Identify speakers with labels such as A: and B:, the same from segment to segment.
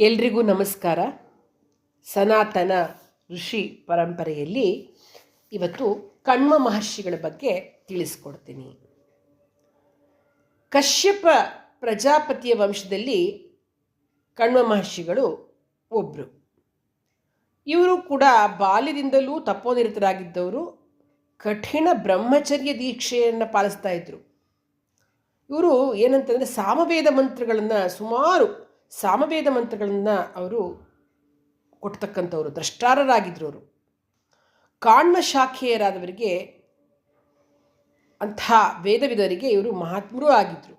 A: ಎಲ್ರಿಗೂ ನಮಸ್ಕಾರ. ಸನಾತನ ಋಷಿ ಪರಂಪರೆಯಲ್ಲಿ ಇವತ್ತು ಕಣ್ವ ಮಹರ್ಷಿಗಳ ಬಗ್ಗೆ ತಿಳಿಸ್ಕೊಡ್ತೀನಿ. ಕಶ್ಯಪ ಪ್ರಜಾಪತಿಯ ವಂಶದಲ್ಲಿ ಕಣ್ವ ಮಹರ್ಷಿಗಳು ಒಬ್ಬರು ಇವರು ಕೂಡ ಬಾಲ್ಯದಿಂದಲೂ ತಪೋನಿರತರಾಗಿದ್ದವರು. ಕಠಿಣ ಬ್ರಹ್ಮಚರ್ಯ ದೀಕ್ಷೆಯನ್ನು ಪಾಲಿಸ್ತಾ ಇದ್ದರು ಇವರು ಏನಂತಂದರೆ ಸಾಮವೇದ ಮಂತ್ರಗಳನ್ನು ಸುಮಾರು ಸಾಮವೇದ ಮಂತ್ರಗಳನ್ನು ಅವರು ಕೊಡ್ತಕ್ಕಂಥವ್ರು ದ್ರಷ್ಟಾರರಾಗಿದ್ದರು ಅವರು. ಕಾಣ್ಮ ಶಾಖೆಯರಾದವರಿಗೆ, ಅಂಥ ವೇದವಿದರಿಗೆ ಇವರು ಮಹಾತ್ಮರು ಆಗಿದ್ದರು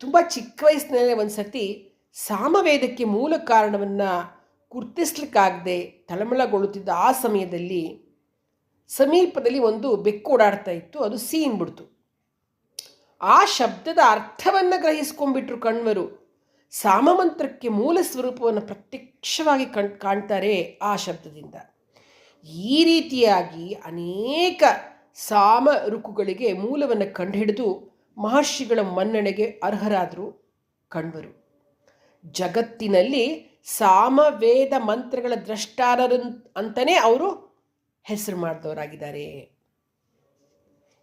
A: ತುಂಬ ಚಿಕ್ಕ ವಯಸ್ಸಿನಲ್ಲೇ ಒಂದು ಸತಿ ಸಾಮವೇದಕ್ಕೆ ಮೂಲ ಕಾರಣವನ್ನು ಗುರ್ತಿಸ್ಲಿಕ್ಕಾಗದೆ ತಳಮಳಗೊಳ್ಳುತ್ತಿದ್ದ ಆ ಸಮಯದಲ್ಲಿ ಸಮೀಪದಲ್ಲಿ ಒಂದು ಬೆಕ್ಕು ಓಡಾಡ್ತಾ ಇತ್ತು, ಅದು ಸೀನ್ಬಿಡ್ತು ಆ ಶಬ್ದದ ಅರ್ಥವನ್ನು ಗ್ರಹಿಸ್ಕೊಂಡ್ಬಿಟ್ರು ಕಣ್ವರು. ಸಾಮಮಂತ್ರಕ್ಕೆ ಮೂಲ ಸ್ವರೂಪವನ್ನು ಪ್ರತ್ಯಕ್ಷವಾಗಿ ಕಣ್, ಕಾಣ್ತಾರೆ ಆ ಶಬ್ದದಿಂದ. ಈ ರೀತಿಯಾಗಿ ಅನೇಕ ಸಾಮ ಋಕುಗಳಿಗೆ ಮೂಲವನ್ನು ಕಂಡುಹಿಡಿದು ಮಹರ್ಷಿಗಳ ಮನ್ನಣೆಗೆ ಅರ್ಹರಾದರು ಕಣ್ವರು. ಜಗತ್ತಿನಲ್ಲಿ ಸಾಮವೇದ ಮಂತ್ರಗಳ ದ್ರಷ್ಟಾರರು ಅಂತಲೇ ಅವರು ಹೆಸರು ಮಾಡಿದವರಾಗಿದ್ದಾರೆ.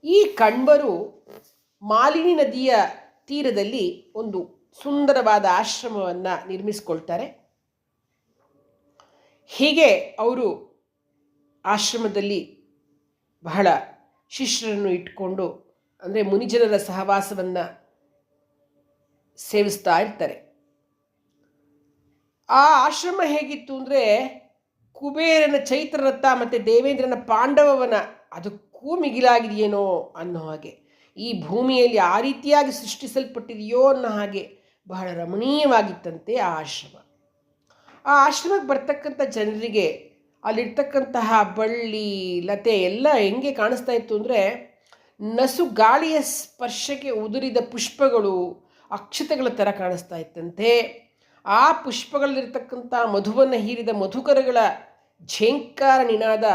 A: ಈ ಕಣ್ವರು ಮಾಲಿನಿ ನದಿಯ ತೀರದಲ್ಲಿ ಒಂದು ಸುಂದರವಾದ ಆಶ್ರಮವನ್ನು ನಿರ್ಮಿಸಿಕೊಳ್ತಾರೆ. ಹೀಗೆ ಅವರು ಆಶ್ರಮದಲ್ಲಿ ಬಹಳ ಶಿಷ್ಯರನ್ನು ಇಟ್ಕೊಂಡು, ಅಂದರೆ ಮುನಿಜನರ ಸಹವಾಸವನ್ನು ಸೇವಿಸ್ತಾ ಇರ್ತಾರೆ. ಆ ಆಶ್ರಮ ಹೇಗಿತ್ತು ಅಂದರೆ ಕುಬೇರನ ಚೈತ್ರರಥ ಮತ್ತು ದೇವೇಂದ್ರನ ಪಾಂಡವವನ ಅದಕ್ಕೂ ಮಿಗಿಲಾಗಿದೆಯೇನೋ ಅನ್ನೋ ಹಾಗೆ. ಈ ಭೂಮಿಯಲ್ಲಿ ಆ ರೀತಿಯಾಗಿ ಸೃಷ್ಟಿಸಲ್ಪಟ್ಟಿದೆಯೋ ಅನ್ನೋ ಹಾಗೆ ಬಹಳ ರಮಣೀಯವಾಗಿತ್ತಂತೆ ಆ ಆಶ್ರಮ. ಆ ಆಶ್ರಮಕ್ಕೆ ಬರ್ತಕ್ಕಂಥ ಜನರಿಗೆ ಅಲ್ಲಿರ್ತಕ್ಕಂತಹ ಬಳ್ಳಿ, ಲತೆ ಎಲ್ಲ ಹೆಂಗೆ ಕಾಣಿಸ್ತಾ ಇತ್ತು ಅಂದರೆ ನಸು ಗಾಳಿಯ ಸ್ಪರ್ಶಕ್ಕೆ ಉದುರಿದ ಪುಷ್ಪಗಳು ಅಕ್ಷತೆಗಳ ಥರ ಕಾಣಿಸ್ತಾ ಇತ್ತಂತೆ. ಆ ಪುಷ್ಪಗಳಲ್ಲಿರ್ತಕ್ಕಂಥ ಮಧುವನ್ನು ಹೀರಿದ ಮಧುಕರಗಳ ಝೇಂಕಾರ ನಿನಾದ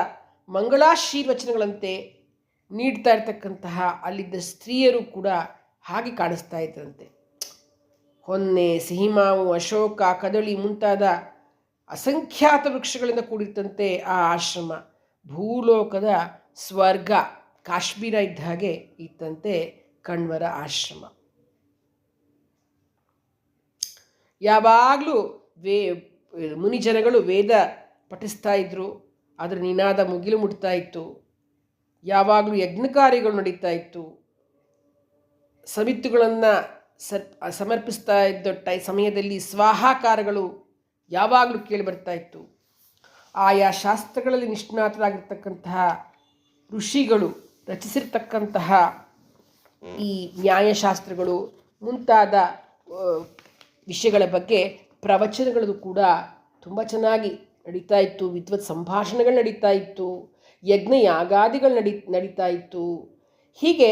A: ಮಂಗಳಾಶೀರ್ವಚನಗಳಂತೆ ನೀಡ್ತಾ ಇರ್ತಕ್ಕಂತಹ ಅಲ್ಲಿದ್ದ ಸ್ತ್ರೀಯರು ಕೂಡ ಹಾಗೆ ಕಾಣಿಸ್ತಾ ಇದ್ರಂತೆ. ಹೊನ್ನೆ, ಸಿಹಿಮಾವು, ಅಶೋಕ, ಕದಳಿ ಮುಂತಾದ ಅಸಂಖ್ಯಾತ ವೃಕ್ಷಗಳಿಂದ ಕೂಡಿರ್ತಂತೆ ಆ ಆಶ್ರಮ. ಭೂಲೋಕದ ಸ್ವರ್ಗ ಕಾಶ್ಮೀರ ಇದ್ದ ಹಾಗೆ ಇತ್ತಂತೆ ಕಣ್ವರ ಆಶ್ರಮ. ಯಾವಾಗಲೂ ವೇ ಮುನಿಜನಗಳು ವೇದ ಪಠಿಸ್ತಾ ಇದ್ರು ಅದರ ನಿನಾದ ಮುಗಿಲು ಮುಟ್ತಾ ಇತ್ತು. ಯಾವಾಗಲೂ ಯಜ್ಞ ಕಾರ್ಯಗಳು ನಡೀತಾ ಇತ್ತು. ಸಮಿತ್ತುಗಳನ್ನು ಸರ್ ಸಮರ್ಪಿಸ್ತಾ ಇದ್ದ ಟೈ, ಸಮಯದಲ್ಲಿ ಸ್ವಾಹಾಕಾರಗಳು ಯಾವಾಗಲೂ ಕೇಳಿ ಬರ್ತಾ ಇತ್ತು. ಆಯಾ ಶಾಸ್ತ್ರಗಳಲ್ಲಿ ನಿಷ್ಣಾತರಾಗಿರ್ತಕ್ಕಂತಹ ಋಷಿಗಳು ರಚಿಸಿರ್ತಕ್ಕಂತಹ ಈ ನ್ಯಾಯಶಾಸ್ತ್ರಗಳು ಮುಂತಾದ ವಿಷಯಗಳ ಬಗ್ಗೆ ಪ್ರವಚನಗಳು ಕೂಡ ತುಂಬ ಚೆನ್ನಾಗಿ ನಡೀತಾ ಇತ್ತು. ವಿದ್ವತ್ ಸಂಭಾಷಣೆಗಳು ನಡೀತಾ ಇತ್ತು. ಯಜ್ಞ ಯಾಗಾದಿಗಳು ನಡಿ, ನಡೀತಾ ಇತ್ತು. ಹೀಗೆ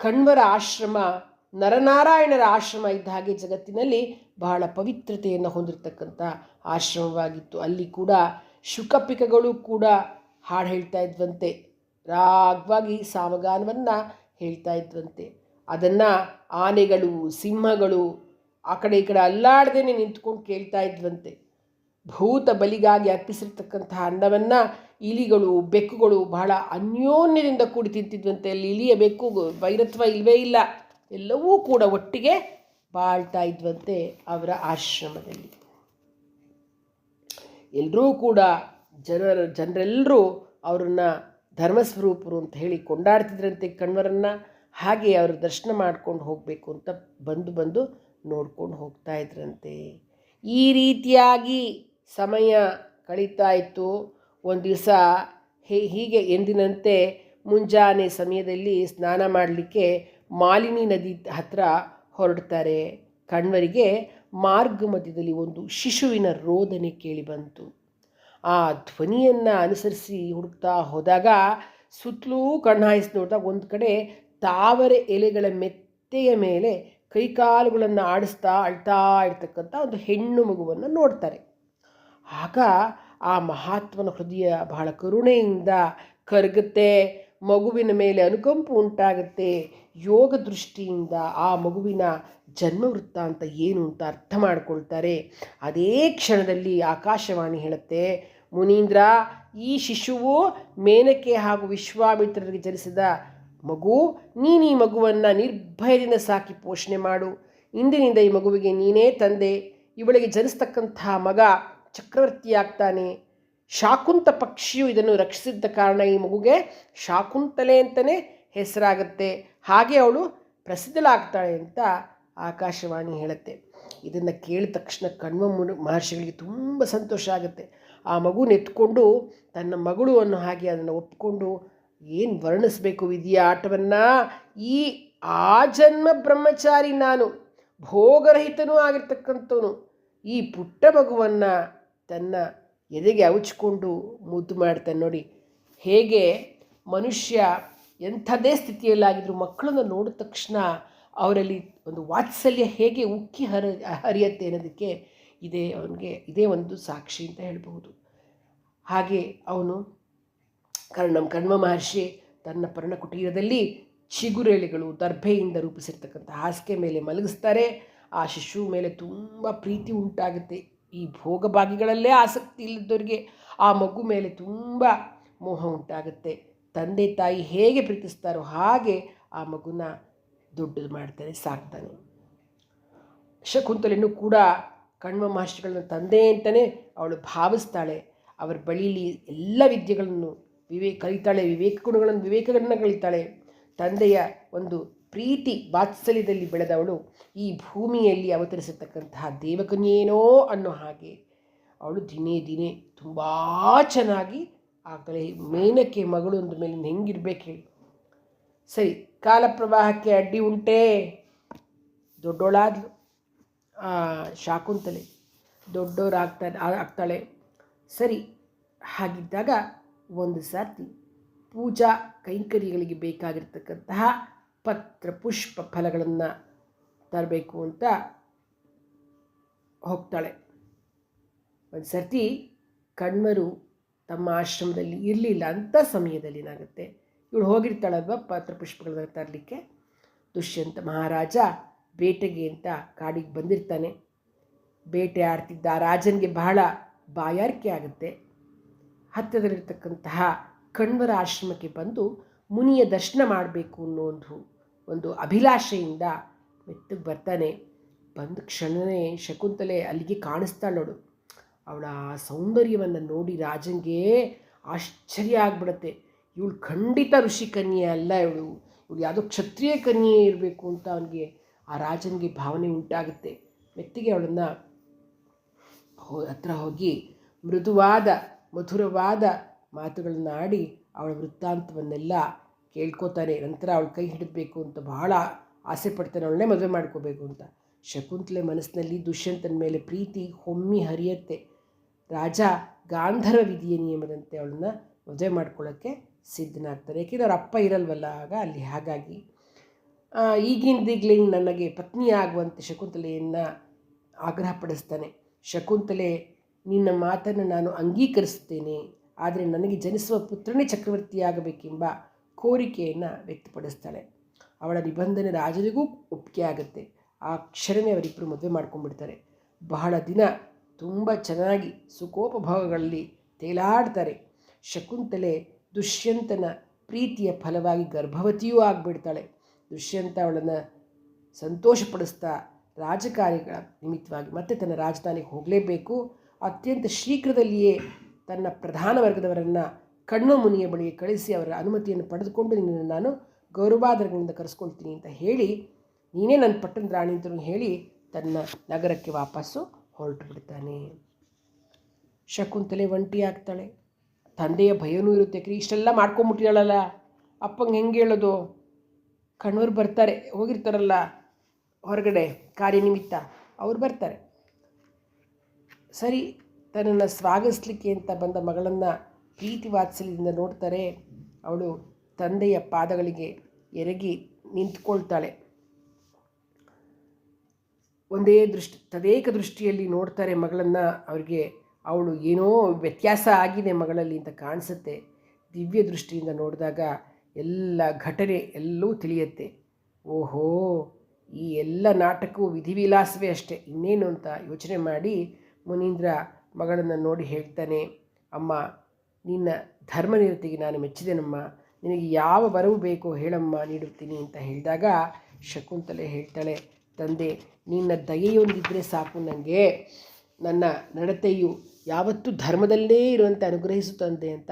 A: ಕಣ್ವರ ಆಶ್ರಮ ನರನಾರಾಯಣರ ಆಶ್ರಮ ಇದ್ದ ಹಾಗೆ ಜಗತ್ತಿನಲ್ಲಿ ಬಹಳ ಪವಿತ್ರತೆಯನ್ನು ಹೊಂದಿರತಕ್ಕಂಥ ಆಶ್ರಮವಾಗಿತ್ತು. ಅಲ್ಲಿ ಕೂಡ ಶುಕಪಿಕಗಳು ಕೂಡ ಹಾಡು ಹೇಳ್ತಾ ಇದ್ವಂತೆ. ರಾಗವಾಗಿ ಸಾಮಗಾನವನ್ನು ಹೇಳ್ತಾ ಇದ್ವಂತೆ. ಅದನ್ನು ಆನೆಗಳು, ಸಿಂಹಗಳು ಆ ಕಡೆ ಈ ಕಡೆ ಅಲ್ಲಾಡ್ದೇನೆ ನಿಂತ್ಕೊಂಡು ಕೇಳ್ತಾ ಇದ್ವಂತೆ. ಭೂತ ಬಲಿಗಾಗಿ ಅರ್ಪಿಸಿರ್ತಕ್ಕಂತಹ ಅನ್ನವನ್ನು ಇಲಿಗಳು, ಬೆಕ್ಕುಗಳು ಬಹಳ ಅನ್ಯೋನ್ಯದಿಂದ ಕೂಡಿ ತಿಂತಿದ್ವಂತೆ. ಅಲ್ಲಿ ಇಲಿಯ ಬೆಕ್ಕು ವೈರತ್ವ ಇಲ್ಲವೇ ಇಲ್ಲ. ಎಲ್ಲವೂ ಕೂಡ ಒಟ್ಟಿಗೆ ಬಾಳ್ತಾ ಇದ್ವಂತೆ ಅವರ ಆಶ್ರಮದಲ್ಲಿ. ಎಲ್ಲರೂ ಕೂಡ ಜನರ, ಜನರೆಲ್ಲರೂ ಅವರನ್ನು ಧರ್ಮಸ್ವರೂಪರು ಅಂತ ಹೇಳಿ ಕೊಂಡಾಡ್ತಿದ್ರಂತೆ ಕಣ್ವರನ್ನು, ಹಾಗೆ ಅವರು ದರ್ಶನ ಮಾಡ್ಕೊಂಡು ಹೋಗಬೇಕು ಅಂತ ಬಂದು ಬಂದು ನೋಡ್ಕೊಂಡು ಹೋಗ್ತಾ ಇದ್ರಂತೆ. ಈ ರೀತಿಯಾಗಿ ಸಮಯ ಕಳೀತಾ ಇತ್ತು. ಒಂದು ದಿವಸ ಹೀಗೆ ಎಂದಿನಂತೆ ಮುಂಜಾನೆ ಸಮಯದಲ್ಲಿ ಸ್ನಾನ ಮಾಡಲಿಕ್ಕೆ ಮಾಲಿನಿ ನದಿ ಹತ್ರ ಹೊರಡ್ತಾರೆ. ಕಣ್ವರಿಗೆ ಮಾರ್ಗ ಮಧ್ಯದಲ್ಲಿ ಒಂದು ಶಿಶುವಿನ ರೋದನೆ ಕೇಳಿ ಬಂತು. ಆ ಧ್ವನಿಯನ್ನು ಅನುಸರಿಸಿ ಹುಡುಕ್ತಾ ಹೋದಾಗ ಸುತ್ತಲೂ ಕಣ್ಣಾಯಿಸಿ ನೋಡಿದಾಗ ಒಂದು ಕಡೆ ತಾವರೆ ಎಲೆಗಳ ಮೆತ್ತೆಯ ಮೇಲೆ ಕೈಕಾಲುಗಳನ್ನು ಆಡಿಸ್ತಾ ಅಳ್ತಾ ಇರ್ತಕ್ಕಂಥ ಒಂದು ಹೆಣ್ಣು ಮಗುವನ್ನು ನೋಡ್ತಾರೆ. ಆಗ ಆ ಮಹಾತ್ಮನ ಹೃದಯ ಬಹಳ ಕರುಣೆಯಿಂದ ಕರಗುತ್ತೆ, ಮಗುವಿನ ಮೇಲೆ ಅನುಕಂಪು ಉಂಟಾಗುತ್ತೆ ಯೋಗ ದೃಷ್ಟಿಯಿಂದ ಆ ಮಗುವಿನ ಜನ್ಮ ವೃತ್ತಾಂತ ಏನು ಅಂತ ಅರ್ಥ ಮಾಡ್ಕೊಳ್ತಾರೆ. ಅದೇ ಕ್ಷಣದಲ್ಲಿ ಆಕಾಶವಾಣಿ ಹೇಳುತ್ತೆ, ಮುನೀಂದ್ರ, ಈ ಶಿಶುವು ಮೇನಕೆ ಹಾಗೂ ವಿಶ್ವಾಮಿತ್ರರಿಗೆ ಜನಿಸಿದ ಮಗು, ನೀನು ಈ ಮಗುವನ್ನು ನಿರ್ಭಯದಿಂದ ಸಾಕಿ ಪೋಷಣೆ ಮಾಡು. ಇಂದಿನಿಂದ ಈ ಮಗುವಿಗೆ ನೀನೇ ತಂದೆ. ಇವಳಿಗೆ ಜನಿಸ್ತಕ್ಕಂತಹ ಮಗ ಚಕ್ರವರ್ತಿಯಾಗ್ತಾನೆ. ಶಾಕುಂತ ಪಕ್ಷಿಯು ಇದನ್ನು ರಕ್ಷಿಸಿದ್ದ ಕಾರಣ ಈ ಮಗುಗೆ ಶಾಕುಂತಲೆ ಅಂತಲೇ ಹೆಸರಾಗುತ್ತೆ. ಹಾಗೆ ಅವಳು ಪ್ರಸಿದ್ಧಳಾಗ್ತಾಳೆ ಅಂತ ಆಕಾಶವಾಣಿ ಹೇಳುತ್ತೆ. ಇದನ್ನು ಕೇಳಿದ ತಕ್ಷಣ ಕಣ್ವ ಮಹರ್ಷಿಗಳಿಗೆ ತುಂಬ ಸಂತೋಷ ಆಗುತ್ತೆ. ಆ ಮಗು ನೆತ್ಕೊಂಡು ತನ್ನ ಮಗಳು ಅನ್ನೋ ಹಾಗೆ ಅದನ್ನು ಒಪ್ಪಿಕೊಂಡು ಏನು ವರ್ಣಿಸಬೇಕು ವಿಧಿಯ ಆಟವನ್ನು? ಈ ಆ ಜನ್ಮ ಬ್ರಹ್ಮಚಾರಿ ನಾನು, ಭೋಗರಹಿತನೂ ಆಗಿರ್ತಕ್ಕಂಥವನು. ಈ ಪುಟ್ಟ ಮಗುವನ್ನು ತನ್ನ ಎದೆಗೆ ಅವಚ್ಕೊಂಡು ಮುದ್ದು ಮಾಡ್ತಾನೆ ನೋಡಿ. ಹೇಗೆ ಮನುಷ್ಯ ಎಂಥದೇ ಸ್ಥಿತಿಯಲ್ಲಾಗಿದ್ದರೂ ಮಕ್ಕಳನ್ನು ನೋಡಿದ ತಕ್ಷಣ ಅವರಲ್ಲಿ ಒಂದು ವಾತ್ಸಲ್ಯ ಹೇಗೆ ಉಕ್ಕಿ ಹರ, ಹರಿಯತ್ತೆ ಅನ್ನೋದಕ್ಕೆ ಇದೇ ಅವನಿಗೆ, ಇದೇ ಒಂದು ಸಾಕ್ಷಿ ಅಂತ ಹೇಳಬಹುದು. ಹಾಗೆ ಅವನು ಕರ್ಣಂ ಕಣ್ಮ ಮಹರ್ಷಿ ತನ್ನ ಪರ್ಣಕುಟೀರದಲ್ಲಿ ಚಿಗುರೆಲೆಗಳು ದರ್ಭೆಯಿಂದ ರೂಪಿಸಿರ್ತಕ್ಕಂಥ ಹಾಸಿಗೆ ಮೇಲೆ ಮಲಗಿಸ್ತಾರೆ. ಆ ಶಿಶು ಮೇಲೆ ತುಂಬ ಪ್ರೀತಿ ಉಂಟಾಗುತ್ತೆ. ಈ ಭೋಗಭಾಗಿಗಳಲ್ಲೇ ಆಸಕ್ತಿ ಇಲ್ಲದವರಿಗೆ ಆ ಮಗು ಮೇಲೆ ತುಂಬ ಮೋಹ ಉಂಟಾಗುತ್ತೆ. ತಂದೆ ತಾಯಿ ಹೇಗೆ ಪ್ರೀತಿಸ್ತಾರೋ ಹಾಗೆ ಆ ಮಗುನ ದೊಡ್ಡದು ಮಾಡ್ತಾನೆ ಸಾಕ್ತಾನೆ. ಶಕುಂತಲೆಯನ್ನು ಕೂಡ ಕಣ್ವ ಮಹರ್ಷಿಗಳನ್ನ ತಂದೆ ಅಂತಲೇ ಅವಳು ಭಾವಿಸ್ತಾಳೆ. ಅವರ ಬಳಿಲಿ ಎಲ್ಲ ವಿದ್ಯೆಗಳನ್ನು ವಿವೇಕ, ಕಲಿತಾಳೆ, ವಿವೇಕ ಗುಣಗಳನ್ನು ವಿವೇಕಗಳನ್ನು ಕಲಿತಾಳೆ. ತಂದೆಯ ಒಂದು ಪ್ರೀತಿ ವಾತ್ಸಲ್ಯದಲ್ಲಿ ಬೆಳೆದವಳು. ಈ ಭೂಮಿಯಲ್ಲಿ ಅವತರಿಸತಕ್ಕಂತಹ ದೇವಕನ್ಯೇನೋ ಅನ್ನೋ ಹಾಗೆ ಅವಳು ದಿನೇ ದಿನೇ ತುಂಬ ಚೆನ್ನಾಗಿ ಆಗ್ತಾಳೆ ಮೇನಕ್ಕೆ ಮಗಳು ಅಂದ ಮೇಲೆ ಹೆಂಗಿರ್ಬೇಕು ಹೇಳಿ. ಸರಿ ಕಾಲ ಪ್ರವಾಹಕ್ಕೆ ಅಡ್ಡಿ ಉಂಟೇ? ದೊಡ್ಡೋಳಾದ್ಲು. ಶಾಕುಂತಲೆ. ದೊಡ್ಡೋರಾಗ್ತಾ ಆಗ್ತಾಳೆ. ಸರಿ, ಹಾಗಿದ್ದಾಗ ಒಂದು ಸರ್ತಿ ಪೂಜಾ ಕೈಂಕರ್ಯಗಳಿಗೆ ಬೇಕಾಗಿರ್ತಕ್ಕಂತಹ ಪತ್ರ ಪುಷ್ಪ ಫಲಗಳನ್ನು ತರಬೇಕು ಅಂತ ಹೋಗ್ತಾಳೆ. ಒಂದು ಸರ್ತಿ ಕಣ್ಮರು ತಮ್ಮ ಆಶ್ರಮದಲ್ಲಿ ಇರಲಿಲ್ಲ ಅಂಥ ಸಮಯದಲ್ಲಿ ಏನಾಗುತ್ತೆ? ಇವಳು ಹೋಗಿರ್ತಾಳಲ್ವ ಪಾತ್ರ ಪುಷ್ಪಗಳನ್ನ ತರಲಿಕ್ಕೆ? ದುಷ್ಯಂತ ಮಹಾರಾಜ ಬೇಟೆಗೆ ಅಂತ ಕಾಡಿಗೆ ಬಂದಿರ್ತಾನೆ. ಬೇಟೆ ಆಡ್ತಿದ್ದ ರಾಜನಿಗೆ ಬಹಳ ಬಾಯಾರಿಕೆ ಆಗುತ್ತೆ. ಹತ್ತಿರದಲ್ಲಿರ್ತಕ್ಕಂತಹ ಕಣ್ವರ ಆಶ್ರಮಕ್ಕೆ ಬಂದು ಮುನಿಯ ದರ್ಶನ ಮಾಡಬೇಕು ಅನ್ನೋ ಒಂದು ಒಂದು ಅಭಿಲಾಷೆಯಿಂದ ಮೆತ್ತಗೆ ಬರ್ತಾನೆ. ಬಂದ ಕ್ಷಣವೇ ಶಕುಂತಲೆ ಅಲ್ಲಿಗೆ ಕಾಣಿಸ್ತಾಳೋಡು ಅವಳ ಸೌಂದರ್ಯವನ್ನು ನೋಡಿ ರಾಜನಿಗೆ ಆಶ್ಚರ್ಯ ಆಗ್ಬಿಡತ್ತೆ. ಇವಳು ಖಂಡಿತ ಋಷಿ ಕನ್ಯೆ ಅಲ್ಲ ಇವಳು. ಇವಳು ಯಾವುದೋ ಕ್ಷತ್ರಿಯ ಕನ್ಯೆ ಇರಬೇಕು ಅಂತ ಅವನಿಗೆ ಆ ರಾಜನಿಗೆ ಭಾವನೆ ಉಂಟಾಗುತ್ತೆ. ಮೆತ್ತಿಗೆ ಅವಳನ್ನು ಹತ್ರ ಹೋಗಿ ಮೃದುವಾದ, ಮಧುರವಾದ ಮಾತುಗಳನ್ನು ಆಡಿ ಅವಳ ವೃತ್ತಾಂತವನ್ನೆಲ್ಲ ಕೇಳ್ಕೊತಾನೆ. ನಂತರ ಅವಳ ಕೈ ಹಿಡಬೇಕು ಅಂತ ಬಹಳ ಆಸೆ ಪಡ್ತಾನೆ. ಅವಳನ್ನೇ ಮದುವೆ ಮಾಡ್ಕೋಬೇಕು ಅಂತ. ಶಕುಂತಲೆ ಮನಸ್ಸಿನಲ್ಲಿ ದುಷ್ಯಂತನ ಮೇಲೆ ಪ್ರೀತಿ ಹೊಮ್ಮಿ ಹರಿಯತ್ತೆ. ರಾಜ ಗಾಂಧರ್ವ ವಿಧಿಯ ನಿಯಮದಂತೆ ಅವಳನ್ನ ಮದುವೆ ಮಾಡ್ಕೊಳ್ಳೋಕ್ಕೆ ಸಿದ್ಧನಾಗ್ತಾರೆ. ಯಾಕೆಂದರೆ ಅವ್ರ ಅಪ್ಪ ಇರಲ್ವಲ್ಲ ಆಗ ಅಲ್ಲಿ ಹಾಗಾಗಿ. ಈಗಿಂದೀಗಲೇ ನನಗೆ ಪತ್ನಿ ಆಗುವಂತೆ ಶಕುಂತಲೆಯನ್ನು ಆಗ್ರಹಪಡಿಸ್ತಾನೆ ಶಕುಂತಲೆ, ನಿನ್ನ ಮಾತನ್ನು ನಾನು ಅಂಗೀಕರಿಸ್ತೇನೆ ಆದರೆ ನನಗೆ ಜನಿಸುವ ಪುತ್ರನೇ ಚಕ್ರವರ್ತಿಯಾಗಬೇಕೆಂಬ ಕೋರಿಕೆಯನ್ನು ವ್ಯಕ್ತಪಡಿಸ್ತಾಳೆ. ಅವಳ ನಿಬಂಧನೆ ರಾಜನಿಗೂ ಒಪ್ಪಿಗೆ ಆಗುತ್ತೆ. ಆ ಕ್ಷಣವೇ ಅವರಿಬ್ಬರು ಮದುವೆ ಮಾಡ್ಕೊಂಡ್ಬಿಡ್ತಾರೆ. ಬಹಳ ದಿನ ತುಂಬ ಚೆನ್ನಾಗಿ ಸುಖೋಪಭೋಗಗಳಲ್ಲಿ ತೇಲಾಡ್ತಾರೆ. ಶಕುಂತಲೆ ದುಷ್ಯಂತನ ಪ್ರೀತಿಯ ಫಲವಾಗಿ ಗರ್ಭವತಿಯೂ ಆಗಿಬಿಡ್ತಾಳೆ. ದುಷ್ಯಂತ ಅವಳನ್ನು ಸಂತೋಷಪಡಿಸ್ತಾ ರಾಜಕಾರ್ಯಗಳ ನಿಮಿತ್ತವಾಗಿ ಮತ್ತೆ ತನ್ನ ರಾಜಧಾನಿಗೆ ಹೋಗಲೇಬೇಕು. ಅತ್ಯಂತ ಶೀಘ್ರದಲ್ಲಿಯೇ ತನ್ನ ಪ್ರಧಾನ ವರ್ಗದವರನ್ನು ಕಣ್ಣು ಮುನಿಯ ಬಳಿಗೆ ಕಳಿಸಿ ಅವರ ಅನುಮತಿಯನ್ನು ಪಡೆದುಕೊಂಡು ನಿನ್ನನ್ನು ನಾನು ಗೌರವಾದರಗಳಿಂದ ಕರೆಸ್ಕೊಳ್ತೀನಿ ಅಂತ ಹೇಳಿ ನೀನೇ ನನ್ನ ಪಟ್ಟಣದ ರಾಣಿ ಅಂತ ಹೇಳಿ ತನ್ನ ನಗರಕ್ಕೆ ವಾಪಸ್ಸು ಹೊರಟು ಬಿಡ್ತಾನೆ ಶಕುಂತಲೆ ಒಂಟಿ ಆಗ್ತಾಳೆ ತಂದೆಯ ಭಯನೂ ಇರುತ್ತೆ. ಕ್ರಿ, ಇಷ್ಟೆಲ್ಲ ಮಾಡ್ಕೊಂಬಿಟ್ಟಿದಾಳಲ್ಲ ಅಪ್ಪಂಗೆ ಹೆಂಗೆ ಹೇಳೋದು? ಕಣ್ಣೂರು ಬರ್ತಾರೆ, ಹೋಗಿರ್ತಾರಲ್ಲ ಹೊರಗಡೆ ಕಾರ್ಯನಿಮಿತ್ತ ಅವ್ರು ಬರ್ತಾರೆ. ಸರಿ, ತನ್ನನ್ನು ಸ್ವಾಗತಿಸ್ಲಿಕ್ಕೆ ಅಂತ ಬಂದ ಮಗಳನ್ನು ಪ್ರೀತಿ ವಾತ್ಸಲ್ಯದಿಂದ ನೋಡ್ತಾರೆ. ಅವಳು ತಂದೆಯ ಪಾದಗಳಿಗೆ ಎರಗಿ ನಿಂತ್ಕೊಳ್ತಾಳೆ. ಒಂದೇ ದೃಷ್ಟಿ, ತದೇಕ ದೃಷ್ಟಿಯಲ್ಲಿ ನೋಡ್ತಾರೆ ಮಗಳನ್ನು, ಅವ್ರಿಗೆ ಅವಳು ಏನೋ ವ್ಯತ್ಯಾಸ ಆಗಿದೆ ಮಗಳಲ್ಲಿ ಅಂತ ಕಾಣಿಸುತ್ತೆ. ದಿವ್ಯ ದೃಷ್ಟಿಯಿಂದ ನೋಡಿದಾಗ ಎಲ್ಲ ಘಟನೆ ಎಲ್ಲವೂ ತಿಳಿಯುತ್ತೆ. ಓಹೋ, ಈ ಎಲ್ಲ ನಾಟಕವು ವಿಧಿವಿಲಾಸವೇ ಅಷ್ಟೇ. ಇನ್ನೇನು ಅಂತ ಯೋಚನೆ ಮಾಡಿ ಮುನೀಂದ್ರ ಮಗಳನ್ನು ನೋಡಿ ಹೇಳ್ತಾನೆ, ಅಮ್ಮ, ನಿನ್ನ ಧರ್ಮನಿರತಿಗೆ ನಾನು ಮೆಚ್ಚಿದೆನಮ್ಮ. ನಿನಗೆ ಯಾವ ವರವು ಬೇಕೋ ಹೇಳಮ್ಮ, ನೀಡುತ್ತೀನಿ ಅಂತ ಹೇಳಿದಾಗ ಶಕುಂತಲೆ ಹೇಳ್ತಾಳೆ, ತಂದೆ ನಿನ್ನ ದಯೆಯೊಂದಿದ್ದರೆ ಸಾಕು ನನಗೆ ನನ್ನ ನಡತೆಯು ಯಾವತ್ತೂ ಧರ್ಮದಲ್ಲೇ ಇರುವಂತೆ ಅನುಗ್ರಹಿಸು ತಂದೆ ಅಂತ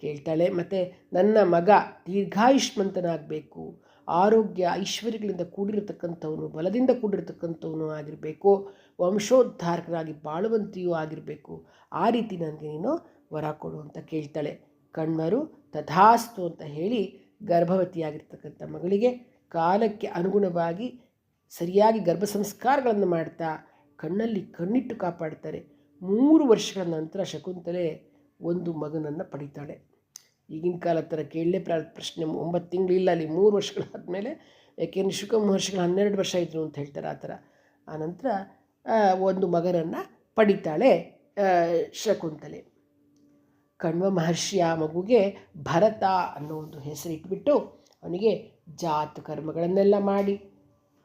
A: ಕೇಳ್ತಾಳೆ. ಮತ್ತು ನನ್ನ ಮಗ ದೀರ್ಘಾಯುಷ್ಮಂತನಾಗಬೇಕು. ಆರೋಗ್ಯ ಐಶ್ವರ್ಯಗಳಿಂದ ಕೂಡಿರತಕ್ಕಂಥವನು, ಬಲದಿಂದ ಕೂಡಿರತಕ್ಕಂಥವನು ಆಗಿರಬೇಕು. ವಂಶೋದ್ಧಾರಕನಾಗಿ ಬಾಳುವಂತೆಯೂ ಆಗಿರಬೇಕು. ಆ ರೀತಿ ನನಗೆ ನೀನು ವರ ಕೊಡು ಅಂತ ಕೇಳ್ತಾಳೆ. ಕಣ್ಮರು, ತಥಾಸ್ತು ಅಂತ ಹೇಳಿ ಗರ್ಭವತಿಯಾಗಿರ್ತಕ್ಕಂಥ ಮಗಳಿಗೆ ಕಾಲಕ್ಕೆ ಅನುಗುಣವಾಗಿ ಸರಿಯಾಗಿ ಗರ್ಭ ಸಂಸ್ಕಾರಗಳನ್ನು ಮಾಡ್ತಾ ಕಣ್ಣಲ್ಲಿ ಕಣ್ಣಿಟ್ಟು ಕಾಪಾಡ್ತಾರೆ. ಮೂರು ವರ್ಷಗಳ ನಂತರ ಶಕುಂತಲೆ ಒಂದು ಮಗನನ್ನು ಪಡಿತಾಳೆ. ಈಗಿನ ಕಾಲ ಥರ ಕೇಳಲೇ ಪ್ರ ಪ್ರಶ್ನೆ ಒಂಬತ್ತು ತಿಂಗಳು ಇಲ್ಲ, ಅಲ್ಲಿ ಮೂರು ವರ್ಷಗಳಾದಮೇಲೆ ಯಾಕೆಂದರೆ ಶುಕ ಮಹರ್ಷಿಗಳು ಹನ್ನೆರಡು ವರ್ಷ ಇದ್ರು ಅಂತ ಹೇಳ್ತಾರೆ ಆ ಥರ. ಆನಂತರ ಒಂದು ಮಗನನ್ನು ಪಡಿತಾಳೆ ಶಕುಂತಲೆ. ಕಣ್ವ ಮಹರ್ಷಿ ಆ ಮಗುಗೆ ಭರತ ಅನ್ನೋ ಒಂದು ಹೆಸರಿಟ್ಬಿಟ್ಟು ಅವನಿಗೆ ಜಾತ ಕರ್ಮಗಳನ್ನೆಲ್ಲ ಮಾಡಿ.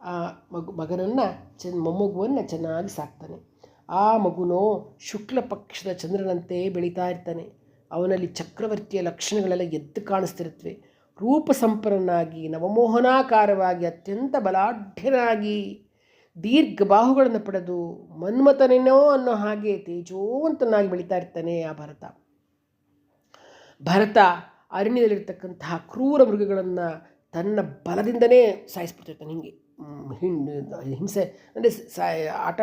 A: ಆ ಮಗು, ಮಗನನ್ನು ಚೆನ್ನ ಮೊಮ್ಮಗುವನ್ನು ಚೆನ್ನಾಗಿ ಸಾಕ್ತಾನೆ. ಆ ಮಗುನೋ ಶುಕ್ಲ ಪಕ್ಷದ ಚಂದ್ರನಂತೆ ಬೆಳೀತಾ ಇರ್ತಾನೆ. ಅವನಲ್ಲಿ ಚಕ್ರವರ್ತಿಯ ಲಕ್ಷಣಗಳೆಲ್ಲ ಎದ್ದು ಕಾಣಿಸ್ತಿರುತ್ತವೆ ರೂಪ ಸಂಪನ್ನನಾಗಿ, ನವಮೋಹನಾಕಾರವಾಗಿ, ಅತ್ಯಂತ ಬಲಾಢ್ಯನಾಗಿ, ದೀರ್ಘ ಬಾಹುಗಳನ್ನು ಪಡೆದು ಮನ್ಮಥನೇನೋ ಅನ್ನೋ ಹಾಗೆ ತೇಜೋವಂತನಾಗಿ ಬೆಳೀತಾ ಇರ್ತಾನೆ ಆ ಭರತ. ಭರತ ಅರಣ್ಯದಲ್ಲಿರ್ತಕ್ಕಂತಹ ಕ್ರೂರ ಮೃಗಗಳನ್ನು ತನ್ನ ಬಲದಿಂದನೇ ಸಾಯಿಸ್ಬಿಡ್ತಿರ್ತಾನೆ ಹಿಂಗೆ. ಹಿಂಸೆ, ಅಂದರೆ ಆಟ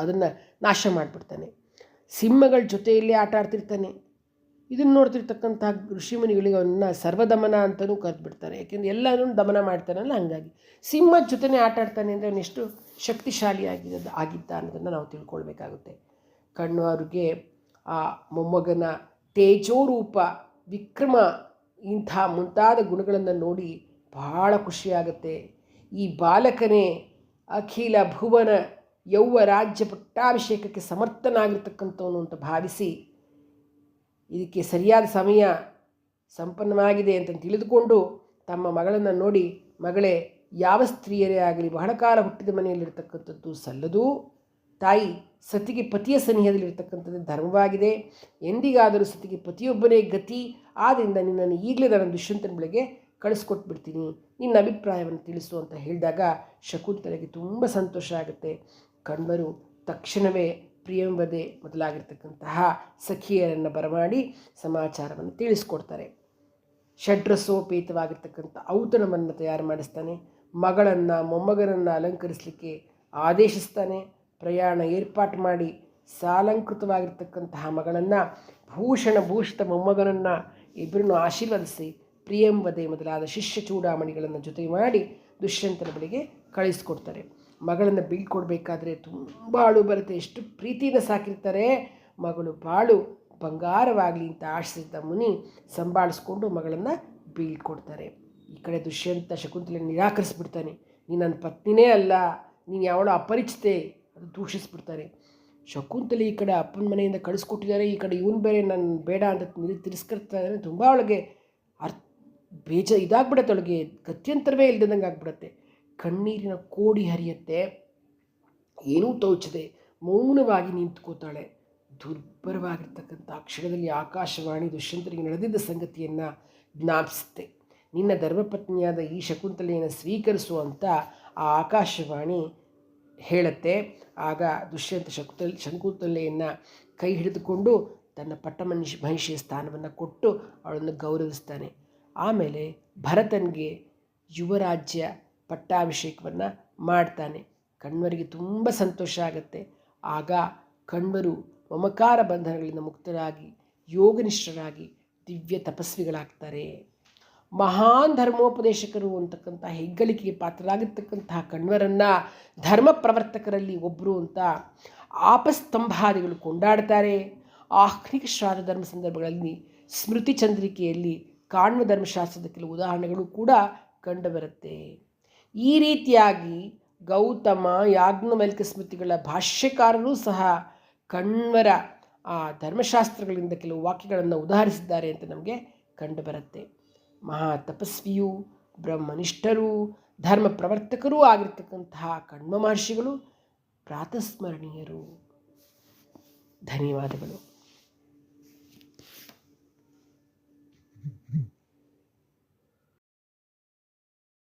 A: ಅದನ್ನು ನಾಶ ಮಾಡಿಬಿಡ್ತಾನೆ. ಸಿಂಹಗಳ ಜೊತೆಯಲ್ಲಿ ಆಟ ಆಡ್ತಿರ್ತಾನೆ. ಇದನ್ನು ನೋಡ್ತಿರ್ತಕ್ಕಂಥ ಋಷಿಮುನಿಗಳಿಗೆ ಅವನ್ನ ಸರ್ವದಮನ ಅಂತಲೂ ಕರೆದ್ಬಿಡ್ತಾರೆ. ಯಾಕೆಂದರೆ ಎಲ್ಲರೂ ದಮನ ಮಾಡ್ತಾನಲ್ಲ ಹಂಗಾಗಿ. ಸಿಂಹದ ಜೊತೆನೇ ಆಟ ಆಡ್ತಾನೆ ಅಂದರೆ ಅವನೆಷ್ಟು ಶಕ್ತಿಶಾಲಿಯಾಗಿದ್ದ ಆಗಿದ್ದ ಅನ್ನೋದನ್ನು ನಾವು ತಿಳ್ಕೊಳ್ಬೇಕಾಗುತ್ತೆ. ಕಣ್ಣು ಅವ್ರಿಗೆ ಆ ಮೊಮ್ಮಗನ ತೇಜೋರೂಪ, ವಿಕ್ರಮ ಇಂಥ ಮುಂತಾದ ಗುಣಗಳನ್ನು ನೋಡಿ ಬಹಳ ಖುಷಿಯಾಗುತ್ತೆ. ಈ ಬಾಲಕನೇ ಅಖಿಲ ಭುವನ ಯೌವ ರಾಜ್ಯ ಪಟ್ಟಾಭಿಷೇಕಕ್ಕೆ ಸಮರ್ಥನಾಗಿರ್ತಕ್ಕಂಥವನು ಅಂತ ಭಾವಿಸಿ ಇದಕ್ಕೆ ಸರಿಯಾದ ಸಮಯ ಸಂಪನ್ನವಾಗಿದೆ ಅಂತ ತಿಳಿದುಕೊಂಡು ತಮ್ಮ ಮಗಳನ್ನು ನೋಡಿ, ಮಗಳೇ, ಯಾವ ಸ್ತ್ರೀಯರೇ ಆಗಲಿ, ಬಹಳ ಕಾಲ ಹುಟ್ಟಿದ ಮನೆಯಲ್ಲಿರ್ತಕ್ಕಂಥದ್ದು ಸಲ್ಲದು. ತಾಯಿ ಸತಿಗೆ ಪತಿಯ ಸನಿಹದಲ್ಲಿರ್ತಕ್ಕಂಥದ್ದು ಧರ್ಮವಾಗಿದೆ. ಎಂದಿಗಾದರೂ ಸತಿಗೆ ಪತಿಯೊಬ್ಬನೇ ಗತಿ. ಆದ್ದರಿಂದ ನಿನ್ನನ್ನು ಈಗಲೇ ನನ್ನ ದುಷ್ಯಂತನ ಬಳಿಗೆ ಕಳಿಸ್ಕೊಟ್ಬಿಡ್ತೀನಿ, ನಿನ್ನ ಅಭಿಪ್ರಾಯವನ್ನು ತಿಳಿಸು ಅಂತ ಹೇಳಿದಾಗ ಶಕುಂತಲೆಗೆ ತುಂಬ ಸಂತೋಷ ಆಗುತ್ತೆ. ಕಣ್ವರು ತಕ್ಷಣವೇ ಪ್ರಿಯಂವದೆ ಮೊದಲಾಗಿರ್ತಕ್ಕಂತಹ ಸಖಿಯರನ್ನು ಬರಮಾಡಿ ಸಮಾಚಾರವನ್ನು ತಿಳಿಸ್ಕೊಡ್ತಾರೆ. ಷಡ್ರಸೋಪೇತವಾಗಿರ್ತಕ್ಕಂಥ ಔತಣವನ್ನು ತಯಾರು ಮಾಡಿಸ್ತಾನೆ. ಮಗಳನ್ನು, ಮೊಮ್ಮಗನನ್ನು ಅಲಂಕರಿಸಲಿಕ್ಕೆ ಆದೇಶಿಸ್ತಾನೆ. ಪ್ರಯಾಣ ಏರ್ಪಾಟು ಮಾಡಿ ಸಾಲಂಕೃತವಾಗಿರ್ತಕ್ಕಂತಹ ಮಗಳನ್ನು ಭೂಷಣ ಭೂಷಿತ ಮೊಮ್ಮಗನನ್ನು ಇಬ್ಬರನ್ನು ಆಶೀರ್ವದಿಸಿ ಪ್ರಿಯಂವದೆ ಮೊದಲಾದ ಶಿಷ್ಯ ಚೂಡಾಮಣಿಗಳನ್ನು ಜೊತೆ ಮಾಡಿ ದುಷ್ಯಂತನ ಬಳಿಗೆ ಕಳಿಸ್ಕೊಡ್ತಾರೆ. ಮಗಳನ್ನು ಬೀಳ್ಕೊಡ್ಬೇಕಾದ್ರೆ ತುಂಬ ಅಳು ಬರುತ್ತೆ. ಎಷ್ಟು ಪ್ರೀತಿಯಿಂದ ಸಾಕಿರ್ತಾರೆ. ಮಗಳು ಬಾಳು, ಬಂಗಾರವಾಗಲಿ ಅಂತ ಆಶಿಸಿದ ಮುನಿ ಸಂಭಾಳಿಸ್ಕೊಂಡು ಮಗಳನ್ನು ಬೀಳ್ಕೊಡ್ತಾರೆ ಈ ಕಡೆ ದುಷ್ಯಂತ ಶಕುಂತಲೆ ನಿರಾಕರಿಸ್ಬಿಡ್ತಾನೆ. ನೀನು ನನ್ನ ಪತ್ನಿನೇ ಅಲ್ಲ. ನೀನು ಯಾವಳು ಅಪರಿಚಿತೆ ಅದು ದೂಷಿಸ್ಬಿಡ್ತಾರೆ ಶಕುಂತಲೆ ಈ ಕಡೆ ಅಪ್ಪನ ಮನೆಯಿಂದ ಕಳಿಸ್ಕೊಟ್ಟಿದ್ದಾರೆ. ಈ ಕಡೆ ಇವನು ಬೇರೆ, ನಾನು ಬೇಡ ಅಂತ ತಿರಸ್ಕರಿಸ್ತಾ ಇದ್ದಾನೆ ತುಂಬ ಅವಳಿಗೆ ಅರ್ಥ ಬೇಜ ಇದಾಗ್ಬಿಡತ್ತೆ ಅವಳಿಗೆ. ಗತ್ಯಂತರವೇ ಇಲ್ದಂಗೆ ಆಗ್ಬಿಡತ್ತೆ. ಕಣ್ಣೀರಿನ ಕೋಡಿ ಹರಿಯತ್ತೆ. ಏನೂ ತೋಚದೆ ಮೌನವಾಗಿ ನಿಂತ್ಕೋತಾಳೆ. ದುರ್ಬರವಾಗಿರ್ತಕ್ಕಂಥ ಅಕ್ಷರದಲ್ಲಿ ಆಕಾಶವಾಣಿ ದುಷ್ಯಂತರಿಗೆ ನಡೆದಿದ್ದ ಸಂಗತಿಯನ್ನು ಜ್ಞಾಪಿಸುತ್ತೆ. ನಿನ್ನ ಧರ್ಮಪತ್ನಿಯಾದ ಈ ಶಕುಂತಲೆಯನ್ನು ಸ್ವೀಕರಿಸು ಅಂತ ಆ ಆಕಾಶವಾಣಿ ಹೇಳುತ್ತೆ. ಆಗ ದುಷ್ಯಂತ ಶಕುತಲ್, ಶಂಕುತಲೆಯನ್ನು ಕೈ ಹಿಡಿದುಕೊಂಡು ತನ್ನ ಪಟ್ಟ ಮನುಷ್ಯ ಮಹಿಷಿಯ ಸ್ಥಾನವನ್ನು ಕೊಟ್ಟು ಅವಳನ್ನು ಗೌರವಿಸ್ತಾನೆ. ಆಮೇಲೆ ಭರತನಿಗೆ ಯುವರಾಜ್ಯ ಪಟ್ಟಾಭಿಷೇಕವನ್ನು ಮಾಡ್ತಾನೆ. ಕಣ್ವರಿಗೆ ತುಂಬ ಸಂತೋಷ ಆಗುತ್ತೆ. ಆಗ ಕಣ್ವರು ಮಮಕಾರ ಬಂಧನಗಳಿಂದ ಮುಕ್ತರಾಗಿ, ಯೋಗನಿಷ್ಠರಾಗಿ, ದಿವ್ಯ ತಪಸ್ವಿಗಳಾಗ್ತಾರೆ. ಮಹಾನ್ ಧರ್ಮೋಪದೇಶಕರು ಅಂತಕ್ಕಂಥ ಹೆಗ್ಗಳಿಕೆಗೆ ಪಾತ್ರರಾಗಿರ್ತಕ್ಕಂತಹ ಕಣ್ವರನ್ನು ಧರ್ಮ ಪ್ರವರ್ತಕರಲ್ಲಿ ಒಬ್ಬರು ಅಂತ ಆಪಸ್ತಂಭಾದಿಗಳು ಕೊಂಡಾಡ್ತಾರೆ. ಆಹ್ನಿಕ ಶ್ರಾದ್ದ ಧರ್ಮ ಸಂದರ್ಭಗಳಲ್ಲಿ ಸ್ಮೃತಿ ಚಂದ್ರಿಕೆಯಲ್ಲಿ ಕಾಣ್ವ ಧರ್ಮಶಾಸ್ತ್ರದ ಕೆಲವು ಉದಾಹರಣೆಗಳು ಕೂಡ ಕಂಡುಬರುತ್ತೆ. ಈ ರೀತಿಯಾಗಿ ಗೌತಮ ಯಾಜ್ಞವಲ್ಕ ಸ್ಮೃತಿಗಳ ಭಾಷ್ಯಕಾರರೂ ಸಹ ಕಣ್ವರ, ಆ, ಧರ್ಮಶಾಸ್ತ್ರಗಳಿಂದ ಕೆಲವು ವಾಕ್ಯಗಳನ್ನು ಉದಾಹರಿಸಿದ್ದಾರೆ ಅಂತ ನಮಗೆ ಕಂಡುಬರುತ್ತೆ. ಮಹಾ ತಪಸ್ವಿಯು, ಬ್ರಹ್ಮನಿಷ್ಠರು, ಧರ್ಮ ಪ್ರವರ್ತಕರೂ ಆಗಿರ್ತಕ್ಕಂತಹ ಕಣ್ವ ಮಹರ್ಷಿಗಳು, ಪ್ರಾತಸ್ಮರಣೀಯರು. ಧನ್ಯವಾದಗಳು.